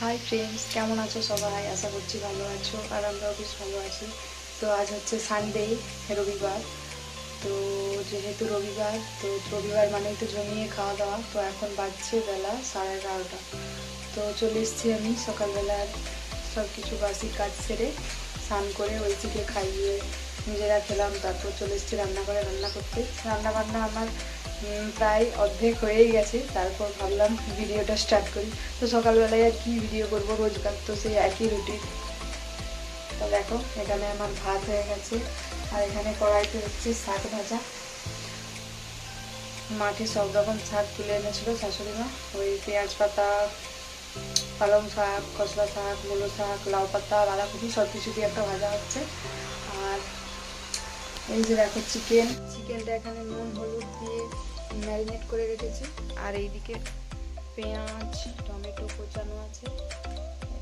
Hi friends কেমন আছো সবাই? আশা করছি ভালো আছো আর আমরাও বেশ ভালো আছি। তো আজ হচ্ছে সানডে রবিবার। তো যেহেতু রবিবার, তো রবিবার মানেই তো জমিয়ে খাওয়া দাওয়া। তো এখন বাজছে বেলা সাড়ে এগারোটা। তো চলে এসেছি আমি সকালবেলার সব কিছু বাসি কাজ সেরে স্নান করে ঐশীকে খাইয়ে নিজেরা খেলাম, তারপর চলে এসেছি রান্না করে রান্না করতে। রান্না বান্না আমার প্রায় অর্ধেক হয়েই গেছে, তারপর ভাবলাম ভিডিওটা স্টার্ট করি। তো সকালবেলায় আর কি ভিডিও করব? রোজগার তো সেই একই রুটি তো দেখো, এখানে আমার ভাত হয়ে গেছে, আর এখানে কড়াইতে হচ্ছে শাক ভাজা। মাঠে সব রকম শাক তুলে এনেছিল শাশুড়ি মা। ওই পেঁয়াজ পাতা, পালং শাক, খসলা শাক, মুলো শাক, লাউ পাতা, বাঁধাকপি সব কিছু দিয়ে একটা ভাজা হচ্ছে। আর এই যে দেখো চিকেন চিকেনটা এখানে নুন, হলুদ দিয়ে ম্যারিনেট করে রেখেছি। আর এইদিকে পেঁয়াজ, টমেটো কোচানো আছে,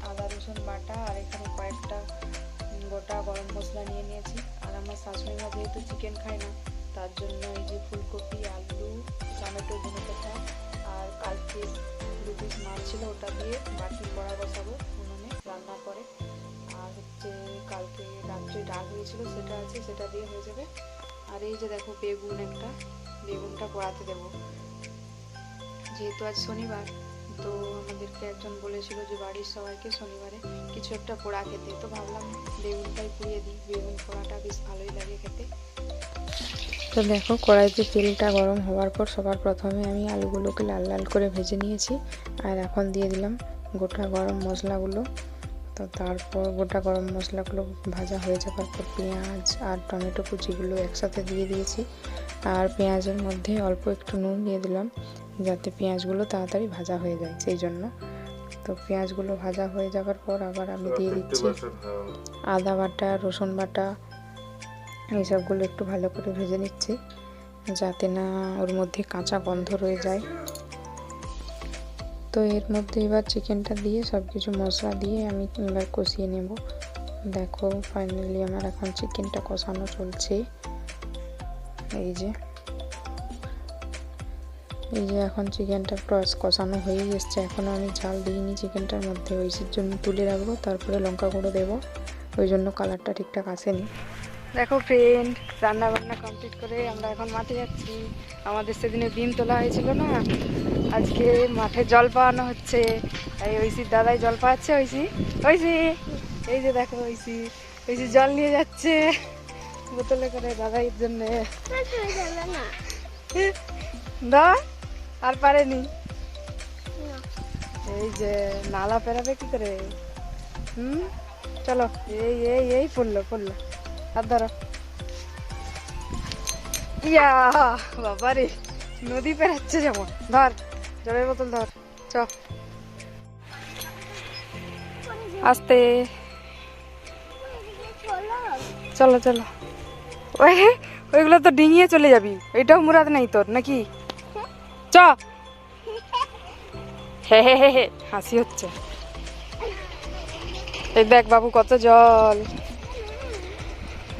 আদা, রসুন বাটা, আর এখানে কয়েকটা গোটা গরম মশলা নিয়ে নিয়েছি। আর আমার শাশুড়ি মা যেহেতু চিকেন খায় না, তার জন্য এই যে ফুলকপি, আলু, টমেটো ধনে পাতা আর কালকে দু পিস মাছ ছিল ওটা দিয়ে বাটি কড়া বসাবো উনুনে রান্নার পরে হচ্ছে কালকে রাত্রে ডাল হয়েছিল, সেটা আছে, সেটা দিয়ে হয়ে যাবে। আর এই যে দেখো বেগুন একটা, বেগুনটা পোড়াতে দেবো। যেহেতু আজ শনিবার, তো আমাদেরকে একজন বলেছিল যে বাড়ির সবাইকে শনিবারে কিছু একটা পোড়া খেতে। তো ভাবলাম বেগুনটাই পুড়িয়ে দিই, বেগুন পোড়াটা বেশ ভালোই লাগে খেতে। তো দেখো কড়াইতে তেলটা গরম হওয়ার পর সবার প্রথমে আমি আলুগুলোকে লাল লাল করে ভেজে নিয়েছি, আর এখন দিয়ে দিলাম গোটা গরম মশলাগুলো। তো তারপর গোটা গরম মশলাগুলো ভাজা হয়ে যাওয়ার পর পেঁয়াজ আর টমেটো কুচিগুলো একসাথে দিয়ে দিয়েছি। আর পেঁয়াজের মধ্যে অল্প একটু নুন দিয়ে দিলাম যাতে পেঁয়াজগুলো তাড়াতাড়ি ভাজা হয়ে যায় সেই জন্য তো পেঁয়াজগুলো ভাজা হয়ে যাওয়ার পর আবার আমি দিয়ে দিচ্ছি আদা বাটা রসুন বাটা এইসবগুলো একটু ভালো করে ভেজে নিচ্ছি যাতে না ওর মধ্যে কাঁচা গন্ধ রয়ে যায়। তো এর মধ্যে এবার চিকেনটা দিয়ে সব কিছু মশলা দিয়ে আমি এবার কষিয়ে নেব। দেখো ফাইনালি আমার এখন চিকেনটা কষানো চলছে। এই যে। এই যে এখন চিকেনটা ক্রস কষানো হয়েই এসছে। এখনও আমি ঝাল দিইনি চিকেনটার মধ্যে। ওইসির জন্য তুলে রাখব, তারপরে লঙ্কা গুঁড়ো দেবো। ওই জন্য কালারটা ঠিকঠাক আসেনি। দেখো ফ্রেন্ড রান্না বান্না কমপ্লিট করে আমরা এখন মাঠে যাচ্ছি। আমাদের সেদিনে ডিম তোলা হয়েছিল না? আজকে মাঠে জল পাওয়ানো হচ্ছে। এই ঐশির দাদাই জল পাওয়াচ্ছে ঐশি? ঐশি! এই যে দেখো ঐশি। ঐশি জল নিয়ে যাচ্ছে বোতলে করে দাদাইয়ের জন্য। আর পারেনি। এই যে নালা পেরাবে কি করে? হুম? চলো, এই এই এই পড়ল পড়ল হাত ধরো। ইয়া বাবা রে নদী পেরাচ্ছে যেমন। ধর জলের বোতল ধর চ। আস্তে। চলো চলো। ওই ওইগুলো তো ডিঙিয়ে চলে যাবি। এটাও মুরাদ নাই তোর নাকি? চ। হে হে হে। হাসি হচ্ছে। এই দেখ বাবু কত জল।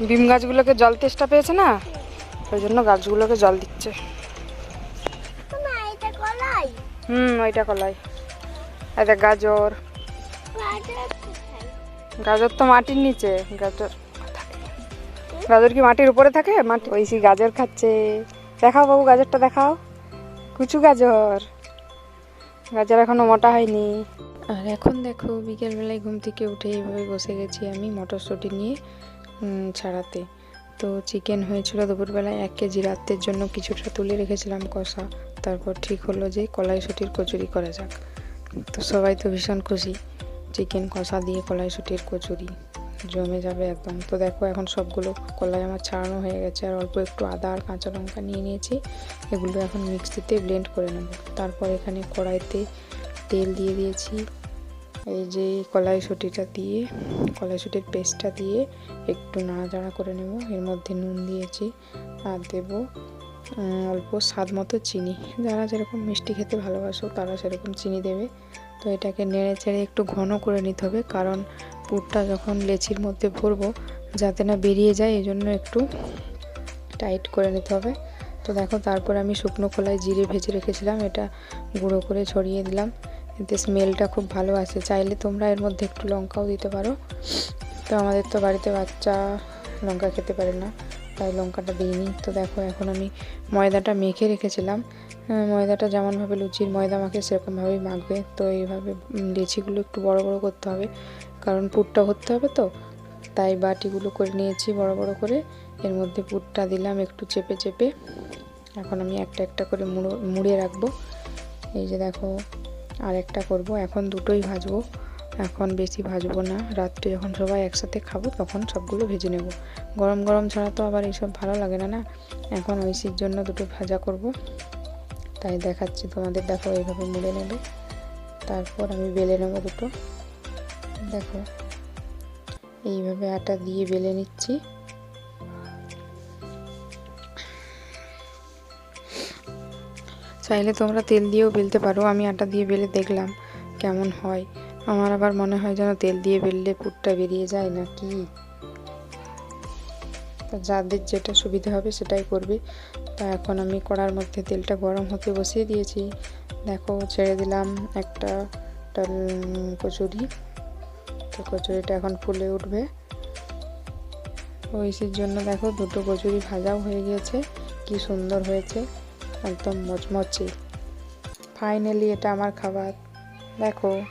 বিম গাছগুলোকে জল তেষ্টা পেয়েছে না? ওই জন্য গাছগুলোকে জল দিচ্ছে। এটা হুম ওইটা কলাই। দেখ গাজর। গাজর তো মাটির নিচে গাজর গাজর কি মাটির উপরে থাকে? মাটি ওই সেই গাজর খাচ্ছে। দেখাও বাবু গাজরটা দেখাও। কুচু গাজর। গাজর এখনও মোটা হয়নি। আর এখন দেখো বিকেলবেলায় ঘুম থেকে উঠে এইভাবে বসে গেছি আমি মটরশুঁটি নিয়ে। ছাড়াতে। তো চিকেন হয়েছিল দুপুরবেলায় এক কেজি রাতের জন্য কিছুটা তুলে রেখেছিলাম কষা। তারপর ঠিক হলো যে কলাইশুটির কচুরি করা যাক। তো সবাই তো ভীষণ খুশি। চিকেন কষা দিয়ে কলাইশুটির কচুরি। জমে যাবে একদম। তো দেখো এখন সবগুলো কলাই আমার ছাড়ানো হয়ে গেছে। আর অল্প একটু আদা আর কাঁচা লঙ্কা নিয়ে নিয়েছি। এগুলো এখন মিক্সিতে ব্লেন্ড করে নেব। তারপর এখানে কড়াইতে তেল দিয়ে দিয়েছি। এই যে কলাইশুটিটা দিয়ে, কলাইশুটির পেস্টটা দিয়ে একটু নাড়াচাড়া করে নেব। এর মধ্যে নুন দিয়েছি, আর দেবো অল্প স্বাদ মতো চিনি। যারা যেরকম মিষ্টি খেতে ভালোবাসো, তারা সেরকম চিনি দেবে। তো এটাকে নেড়ে চেড়ে একটু ঘন করে নিতে হবে, কারণ পুরটা যখন লেচির মধ্যে ভরবো, যাতে না বেরিয়ে যায় এই জন্য একটু টাইট করে নিতে হবে। তো দেখো, তারপর আমি শুকনো খোলায় জিরে ভেজে রেখেছিলাম, এটা গুঁড়ো করে ছড়িয়ে দিলাম। এতে স্মেলটা খুব ভালো আসে চাইলে তোমরা এর মধ্যে একটু লঙ্কাও দিতে পারো। তো আমাদের তো বাড়িতে বাচ্চা লঙ্কা খেতে পারে না, তাই লঙ্কাটা দিইনি। তো দেখো, এখন আমি ময়দাটা মেখে রেখেছিলাম। ময়দাটা যেমনভাবে লুচির ময়দা মাখে, সেরকমভাবেই মাখবে। তো এইভাবে লেচিগুলো একটু বড় বড় করতে হবে, কারণ পুরটা ভরতে হবে তো। তাই বাটিগুলো করে নিয়েছি বড় বড় করে। এর মধ্যে পুরটা দিলাম একটু চেপে চেপে। এখন আমি একটা একটা করে মুড়ো, মুড়িয়ে রাখব। এই যে দেখো আর একটা করব। এখন দুটোই ভাজবো। এখন বেশি ভাজবো না। রাত্রে যখন সবাই একসাথে খাব, তখন সবগুলো ভেজে নেব। গরম গরম ছাড়া তো আবার এইসব ভালো লাগে না না? এখন ঐশির জন্য দুটো ভাজা করব। তাই দেখাচ্ছি তোমাদের। দেখো এইভাবে মুড়ে নেবে। তারপর আমি বেলে নেব দুটো। দেখো, এইভাবে আটা দিয়ে বেলে নিচ্ছি। চাইলে তোমরা তেল দিয়েও বেলতে পারো, আমি আটা দিয়ে বেলে দেখলাম কেমন হয়। আমার আবার মনে হয় যেন তেল দিয়ে বেললে পুরটা বেরিয়ে যায় না কি যাদের যেটা সুবিধা হবে সেটাই করবে। তা এখন আমি কড়ার মধ্যে তেলটা গরম হতে বসিয়ে দিয়েছি। দেখো, ছেড়ে দিলাম একটা কচুরি। তো কচুরিটা এখন ফুলে উঠবে। ঐশীর জন্য দেখো, দুটো কচুরি ভাজাও হয়ে গিয়েছে। কি সুন্দর হয়েছে। একদম মচমচে। ফাইনালি এটা আমার খাবার। দেখো।